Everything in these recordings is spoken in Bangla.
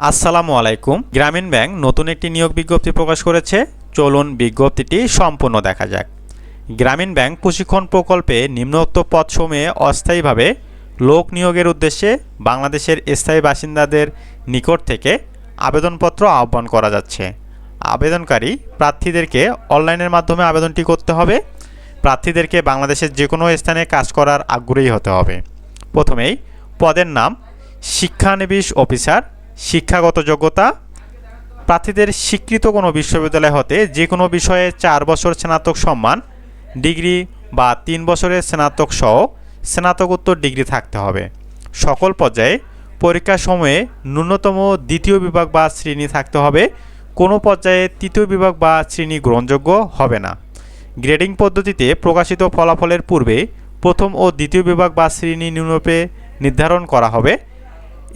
আসসালামু আলাইকুম। গ্রামীণ ব্যাংক নতুন একটি নিয়োগ বিজ্ঞপ্তি প্রকাশ করেছে। চলুন বিজ্ঞপ্তিটি সম্পূর্ণ দেখা যাক। গ্রামীণ ব্যাংক প্রশিক্ষণ প্রকল্পে নিম্নোক্ত পদসমূহে অস্থায়ীভাবে লোক নিয়োগের উদ্দেশ্যে বাংলাদেশের স্থায়ী বাসিন্দাদের নিকট থেকে আবেদনপত্র আহ্বান করা যাচ্ছে। আবেদনকারী প্রার্থীদেরকে অনলাইনের মাধ্যমে আবেদনটি করতে হবে। প্রার্থীদেরকে বাংলাদেশের যে কোনো স্থানে কাজ করার আগ্রহী হতে হবে। প্রথমেই পদের নাম শিক্ষানবিশ অফিসার শিক্ষাগত যোগ্যতা, প্রার্থীদের স্বীকৃত কোনো বিশ্ববিদ্যালয় হতে যে কোনো বিষয়ে চার বছর স্নাতক সম্মান, ডিগ্রি বা তিন বছরের স্নাতক সহ স্নাতকোত্তর ডিগ্রি থাকতে হবে। সকল পর্যায়ে পরীক্ষার সময়ে ন্যূনতম দ্বিতীয় বিভাগ বা শ্রেণি থাকতে হবে। কোনো পর্যায়ে তৃতীয় বিভাগ বা শ্রেণি গ্রহণযোগ্য হবে না। গ্রেডিং পদ্ধতিতে প্রকাশিত ফলাফলের পূর্বে প্রথম ও দ্বিতীয় বিভাগ বা শ্রেণি নিম্নরূপে নির্ধারণ করা হবে।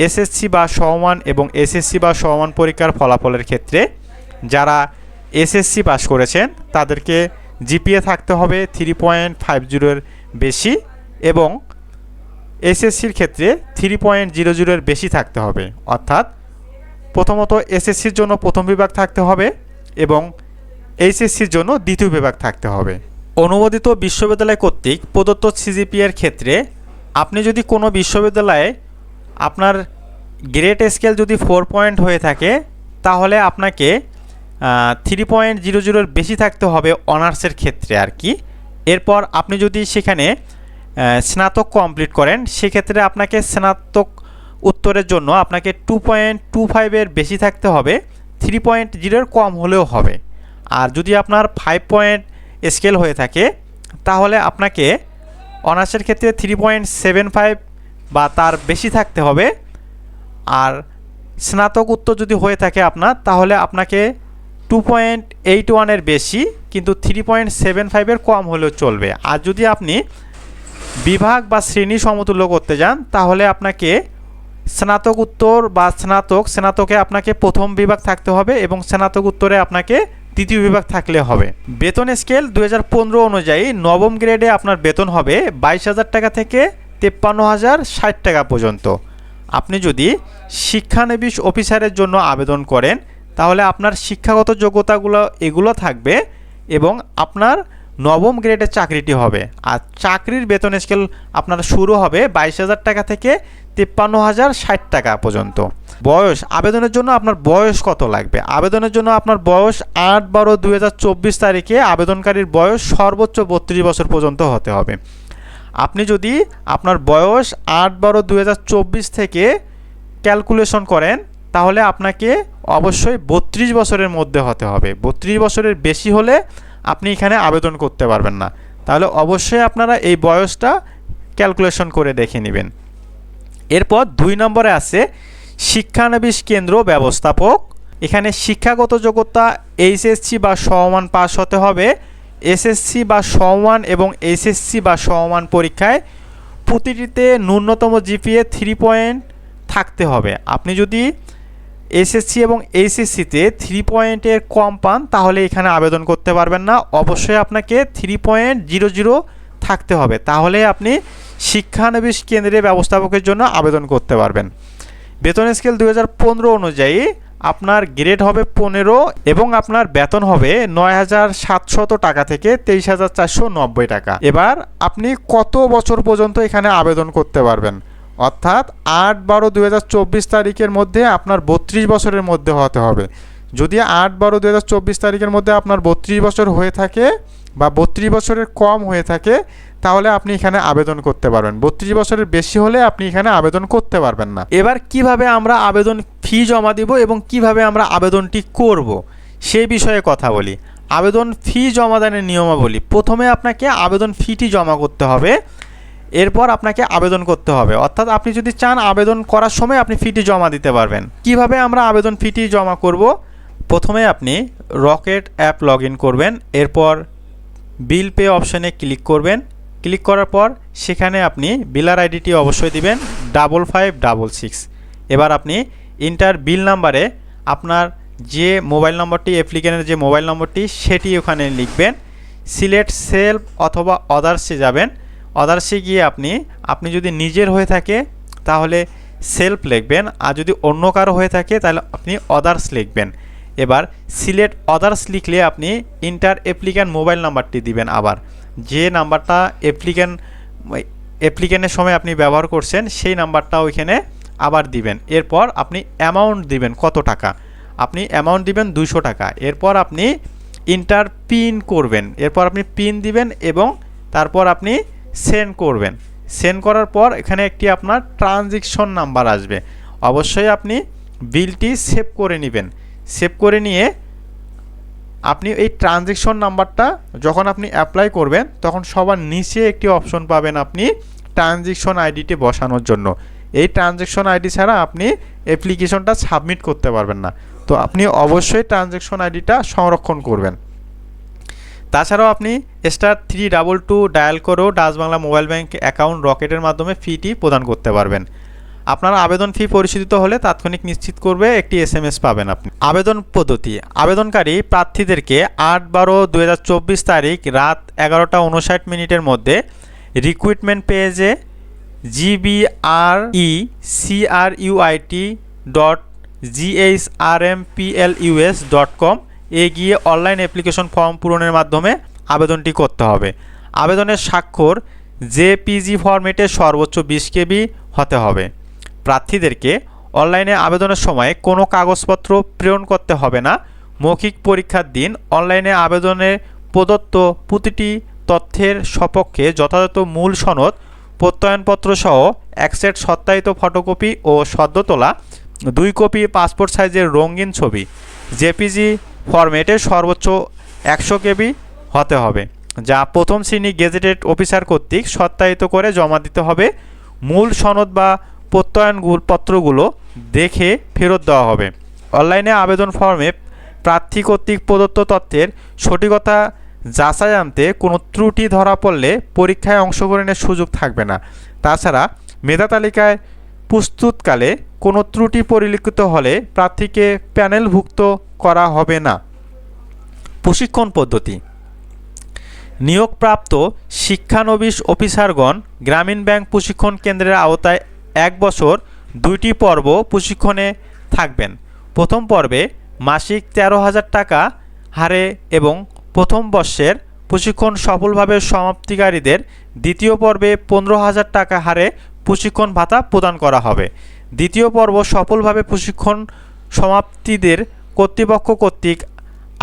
এসএসসি বা সমমান এবং এসএসসি বা সমমান পরীক্ষার ফলাফলের ক্ষেত্রে যারা এসএসসি পাস করেছেন, তাদেরকে জিপিএ থাকতে হবে থ্রি পয়েন্ট ফাইভ জিরোর বেশি এবং এসএসসির ক্ষেত্রে থ্রি পয়েন্ট জিরো জিরোর বেশি থাকতে হবে। অর্থাৎ প্রথমত এসএসসির জন্য প্রথম বিভাগ থাকতে হবে এবং এইচএসসির জন্য দ্বিতীয় বিভাগ থাকতে হবে। অনুমোদিত বিশ্ববিদ্যালয় কর্তৃক প্রদত্ত সিজিপিএর ক্ষেত্রে আপনি যদি কোনো বিশ্ববিদ্যালয়ে আপনার গ্রেট স্কেল যদি ফোর পয়েন্ট হয়ে থাকে, তাহলে আপনাকে থ্রি পয়েন্ট জিরো জিরোর বেশি থাকতে হবে অনার্সের ক্ষেত্রে আর কি। এরপর আপনি যদি সেখানে স্নাতক কমপ্লিট করেন, সেক্ষেত্রে আপনাকে স্নাতক উত্তরের জন্য আপনাকে টু পয়েন্ট টু ফাইভের বেশি থাকতে হবে থ্রি পয়েন্ট জিরোর কম হলেও হবে। আর যদি আপনার ফাইভ পয়েন্ট স্কেল হয়ে থাকে, তাহলে আপনাকে অনার্সের ক্ষেত্রে থ্রি পয়েন্ট সেভেন ফাইভ বা তার বেশি থাকতে হবে। আর স্নাতক উত্তর যদি হয়ে থাকে আপনার, তাহলে আপনাকে টু পয়েন্ট এইট ওয়ানের বেশি, কিন্তু থ্রি পয়েন্ট সেভেন ফাইভের কম হলেও চলবে। আর যদি আপনি বিভাগ বা শ্রেণি সমতুল্য করতে যান, তাহলে আপনাকে স্নাতক উত্তর বা স্নাতক, স্নাতকে আপনাকে প্রথম বিভাগ থাকতে হবে এবং স্নাতক উত্তরে আপনাকে তৃতীয় বিভাগ থাকলে হবে। বেতন স্কেল দু হাজার পনেরো অনুযায়ী নবম গ্রেডে আপনার বেতন হবে বাইশ হাজার টাকা থেকে তেপ্পান্ন হাজার ষাট টাকা পর্যন্ত। আপনি যদি শিক্ষানবিশ অফিসারের জন্য আবেদন করেন, তাহলে আপনার শিক্ষাগত যোগ্যতাগুলো এগুলো থাকবে এবং আপনার নবম গ্রেডের চাকরিটি হবে। আর চাকরির বেতন স্কেল আপনার শুরু হবে বাইশ হাজার টাকা থেকে তিপ্পান্ন হাজার ষাট টাকা পর্যন্ত। বয়স, আবেদনের জন্য আপনার বয়স কত লাগবে? আবেদনের জন্য আপনার বয়স আট বারো চব্বিশ তারিখে আবেদনকারীর বয়স সর্বোচ্চ বত্রিশ বছর পর্যন্ত হতে হবে। আপনি যদি আপনার বয়স আট বারো চব্বিশ থেকে ক্যালকুলেশন করেন, তাহলে আপনাকে অবশ্যই বত্রিশ বছরের মধ্যে হতে হবে। বত্রিশ বছরের বেশি হলে আপনি এখানে আবেদন করতে পারবেন না। তাহলে অবশ্যই আপনারা এই বয়সটা ক্যালকুলেশন করে দেখে নেবেন। এরপর দুই নম্বরে আছে শিক্ষানবিশ কেন্দ্র ব্যবস্থাপক। এখানে শিক্ষাগত যোগ্যতা, এইচএসসি বা সমমান পাস হতে হবে। এসএসসি বা সমমান এবং এইচএসসি বা সমমান পরীক্ষায় প্রতিটিতে ন্যূনতম জিপিএ থ্রি পয়েন্ট থাকতে হবে। আপনি যদি এসএসসি এবং এইচএসসিতে থ্রি পয়েন্টের কম পান, তাহলে এখানে আবেদন করতে পারবেন না। অবশ্যই আপনাকে থ্রি পয়েন্ট জিরো জিরো থাকতে হবে। তাহলে আপনি শিক্ষানবিশ কেন্দ্রের ব্যবস্থাপকের জন্য আবেদন করতে পারবেন। বেতন স্কেল দু হাজার পনেরো অনুযায়ী আপনার গ্রেড হবে পনেরো এবং আপনার বেতন হবে নয় হাজার সাতশত টাকা থেকে তেইশ হাজার চারশো নব্বই টাকা। এবার আপনি কত বছর পর্যন্ত এখানে আবেদন করতে পারবেন? অর্থাৎ আট বারো দু তারিখের মধ্যে আপনার বত্রিশ বছরের মধ্যে হতে হবে। যদি আট বারো দু তারিখের মধ্যে আপনার বত্রিশ বছর হয়ে থাকে বা বত্রিশ বছরের কম হয়ে থাকে তাহলে আপনি এখানে আবেদন করতে পারবেন। বত্রিশ বছরের বেশি হলে আপনি এখানে আবেদন করতে পারবেন না। এবার কীভাবে আমরা আবেদন ফি জমা দিব এবং কীভাবে আমরা আবেদনটি করব, সেই বিষয়ে কথা বলি। আবেদন ফি জমাদানের নিয়মাবলী। প্রথমে আপনাকে আবেদন ফিটি জমা করতে হবে, এরপর আপনাকে আবেদন করতে হবে। অর্থাৎ আপনি যদি চান আবেদন করার সময় আপনি ফিটি জমা দিতে পারবেন। কীভাবে আমরা আবেদন ফিটি জমা করব? প্রথমে আপনি রকেট অ্যাপ লগ করবেন, এরপর বিল পে অপশানে ক্লিক করবেন ক্লিক করার পর সেখানে আপনি বিলার আইডিটি অবশ্যই দিবেন ডাবল ফাইভ ডাবল সিক্স। এবার আপনি ইন্টার বিল নাম্বারে আপনার যে মোবাইল নম্বরটি, অ্যাপ্লিকেন্টের যে মোবাইল নম্বরটি, সেটি ওখানে লিখবেন। সিলেক্ট সেলফ অথবা অদার্সে যাবেন। অদার্সে গিয়ে আপনি আপনি যদি নিজের হয়ে থাকে, তাহলে সেলফ লিখবেন। আর যদি অন্য কারও হয়ে থাকে, তাহলে আপনি অদার্স লিখবেন। এবার সিলেক্ট অদার্স লিখলে আপনি ইন্টার অ্যাপ্লিক্যান্ট মোবাইল নাম্বারটি দিবেন আবার। যে নাম্বারটা অ্যাপ্লিক্যান্ট অ্যাপ্লিক্যান্টের সময় আপনি ব্যবহার করছেন, সেই নাম্বারটা ওইখানে আবার দিবেন। এরপর আপনি অ্যামাউন্ট দিবেন কত টাকা? আপনি অ্যামাউন্ট দিবেন দুশো টাকা। এরপর আপনি ইন্টার পিন করবেন। এরপর আপনি পিন দিবেন এবং তারপর আপনি সেন্ড করবেন। সেন্ড করার পর এখানে একটি আপনার ট্রানজেকশন নাম্বার আসবে। অবশ্যই আপনি বিলটি সেভ করে নেবেন। সেভ করে নিয়ে আপনি এই ট্রানজেকশন নাম্বারটা যখন আপনি অ্যাপ্লাই করবেন, তখন সবার নিচে একটি অপশন পাবেন আপনি ট্রানজেকশন আইডিটি বসানোর জন্য। এই ট্রানজেকশন আইডি ছাড়া আপনি অ্যাপ্লিকেশনটা সাবমিট করতে পারবেন না। তো আপনি অবশ্যই ট্রানজেকশন আইডিটা সংরক্ষণ করবেন। তাছাড়াও আপনি star three double two dial করেও Dutch Bangla mobile bank account রকেটের মাধ্যমে ফিটি প্রদান করতে পারবেন। আপনার আবেদন ফি পরিশোধিত হলে তাৎক্ষণিক নিশ্চিত করবে একটি এস এম এস পাবেন আপনি। আবেদন পদ্ধতি। আবেদনকারী প্রার্থীদেরকে আট বারো দু তারিখ রাত এগারোটা উনষাট মিনিটের মধ্যে রিক্রুটমেন্ট পেজে জিবিআরই সিআরইউআইটি ডট জিএইচআরএমপিএলইউএস ডট কম এ গিয়ে অনলাইন অ্যাপ্লিকেশন ফর্ম পূরণের মাধ্যমে আবেদনটি করতে হবে। আবেদনের স্বাক্ষর জেপিজি ফরম্যাটে সর্বোচ্চ বিশ কেবি হতে হবে। প্রার্থীদেরকে অনলাইনে আবেদনের সময় কোনো কাগজপত্র প্রেরণ করতে হবে না। মৌখিক পরীক্ষার দিন অনলাইনে আবেদনের প্রদত্ত প্রতিটি তথ্যের সপক্ষে যথাযথ মূল সনদ, প্রত্যয়নপত্র সহ এক সেট সত্যায়িত ফটোকপি ও সদ্য তোলা দুই কপি পাসপোর্ট সাইজের রঙিন ছবি, জেপিজি ফরম্যাটে সর্বোচ্চ একশো কেবি হতে হবে, যা প্রথম শ্রেণি গেজেটেড অফিসার কর্তৃক সত্যায়িত করে জমা দিতে হবে। মূল সনদ বা প্রত্যয়নগুলো পত্রগুলো দেখে ফেরত দেওয়া হবে। অনলাইনে আবেদন ফর্মে প্রার্থী কর্তৃক প্রদত্ত তথ্যের সঠিকতা যাচাই আনতে কোনো ত্রুটি ধরা পড়লে পরীক্ষায় অংশগ্রহণের সুযোগ থাকবে না। তাছাড়া মেধা তালিকায় প্রস্তুতকালে কোনো ত্রুটি পরিলক্ষিত হলে প্রার্থীকে প্যানেলভুক্ত করা হবে না। প্রশিক্ষণ পদ্ধতি। নিয়োগপ্রাপ্ত শিক্ষানবিশ অফিসারগণ গ্রামীণ ব্যাংক প্রশিক্ষণ কেন্দ্রের আওতায় এক বছর দুইটি পর্ব প্রশিক্ষণে থাকবেন। প্রথম পর্বে মাসিক তেরো হাজার টাকা হারে এবং প্রথম বর্ষের প্রশিক্ষণ সফলভাবে সমাপ্তিকারীদের দ্বিতীয় পর্বে পনেরো হাজার টাকা হারে প্রশিক্ষণ ভাতা প্রদান করা হবে। দ্বিতীয় পর্ব সফলভাবে প্রশিক্ষণ সমাপ্তিদের কর্তৃপক্ষ কর্তৃক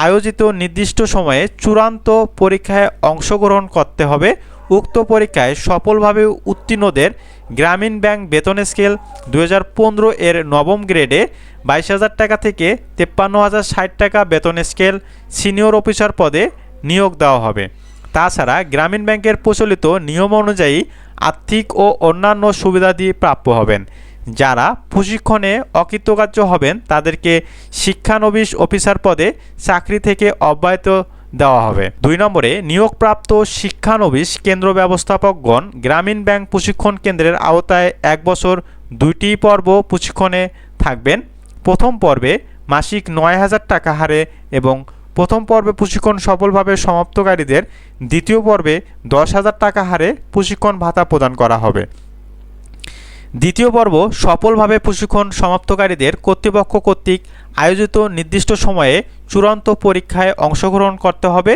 আয়োজিত নির্দিষ্ট সময়ে চূড়ান্ত পরীক্ষায় অংশগ্রহণ করতে হবে। উক্ত পরীক্ষায় সফলভাবে উত্তীর্ণদের গ্রামীণ ব্যাংক বেতন স্কেল দু হাজার পনেরো এর নবম গ্রেডে বাইশ হাজার টাকা থেকে তেপ্পান্ন হাজার ষাট টাকা বেতন স্কেল সিনিয়র অফিসার পদে নিয়োগ দেওয়া হবে। তাছাড়া গ্রামীণ ব্যাংকের প্রচলিত নিয়ম অনুযায়ী আর্থিক ও অন্যান্য সুবিধাদি প্রাপ্য হবেন। যারা প্রশিক্ষণে অকৃতকার্য হবেন, তাদেরকে শিক্ষানবিশ অফিসার পদে চাকরি থেকে অব্যাহত দেওয়া হবে। দুই নম্বরে, নিয়োগপ্রাপ্ত শিক্ষানবিশ কেন্দ্র ব্যবস্থাপকগণ গ্রামীণ ব্যাংক প্রশিক্ষণ কেন্দ্রের আওতায় এক বছর দুইটি পর্ব প্রশিক্ষণে থাকবেন। প্রথম পর্বে মাসিক নয় হাজার টাকা হারে এবং প্রথম পর্বে প্রশিক্ষণ সফলভাবে সমাপ্তকারীদের, দ্বিতীয় পর্বে দশ হাজার টাকা হারে প্রশিক্ষণ ভাতা প্রদান করা হবে। দ্বিতীয় পর্ব সফলভাবে প্রশিক্ষণ সমাপ্তকারীদের কর্তৃপক্ষ কর্তৃক আয়োজিত নির্দিষ্ট সময়ে চূড়ান্ত পরীক্ষায় অংশগ্রহণ করতে হবে।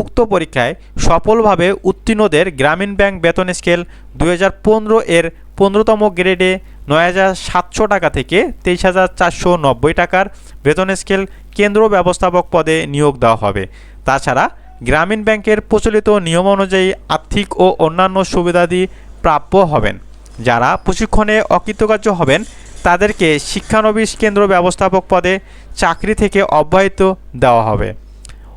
উক্ত পরীক্ষায় সফলভাবে উত্তীর্ণদের গ্রামীণ ব্যাংক বেতন স্কেল দু হাজার পনেরো এর পনেরোতম গ্রেডে নয় হাজার সাতশো টাকা থেকে তেইশ হাজার চারশো নব্বই টাকার বেতন স্কেল কেন্দ্র ব্যবস্থাপক পদে নিয়োগ দেওয়া হবে। তাছাড়া গ্রামীণ ব্যাংকের প্রচলিত নিয়ম অনুযায়ী আর্থিক ও অন্যান্য সুবিধাদি প্রাপ্য হবেন। যারা প্রশিক্ষণে অকৃতকার্য হবেন, তাদেরকে শিক্ষানবিশ কেন্দ্র ব্যবস্থাপক পদে চাকরি থেকে অব্যাহত দেওয়া হবে।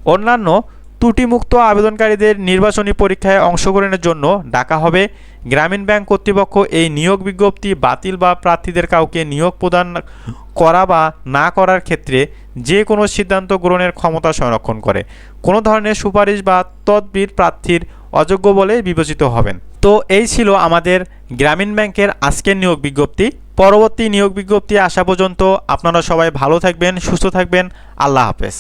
অন্যান্য ত্রুটিমুক্ত আবেদনকারীদের নির্বাচনী পরীক্ষায় অংশগ্রহণের জন্য ডাকা হবে। গ্রামীণ ব্যাংক কর্তৃপক্ষ এই নিয়োগ বিজ্ঞপ্তি বাতিল বা প্রার্থীদের কাউকে নিয়োগ প্রদান করা বা না করার ক্ষেত্রে যে কোনো সিদ্ধান্ত গ্রহণের ক্ষমতা সংরক্ষণ করে। কোনো ধরনের সুপারিশ বা তদবির প্রার্থীর অযোগ্য বলে বিবেচিত হবেন। তো এই ছিল আমাদের গ্রামীণ ব্যাংকের আজকের নিয়োগ বিজ্ঞপ্তি। পরবর্তী নিয়োগ বিজ্ঞপ্তি আসা পর্যন্ত আপনারা সবাই ভালো থাকবেন, সুস্থ থাকবেন। আল্লাহ হাফেজ।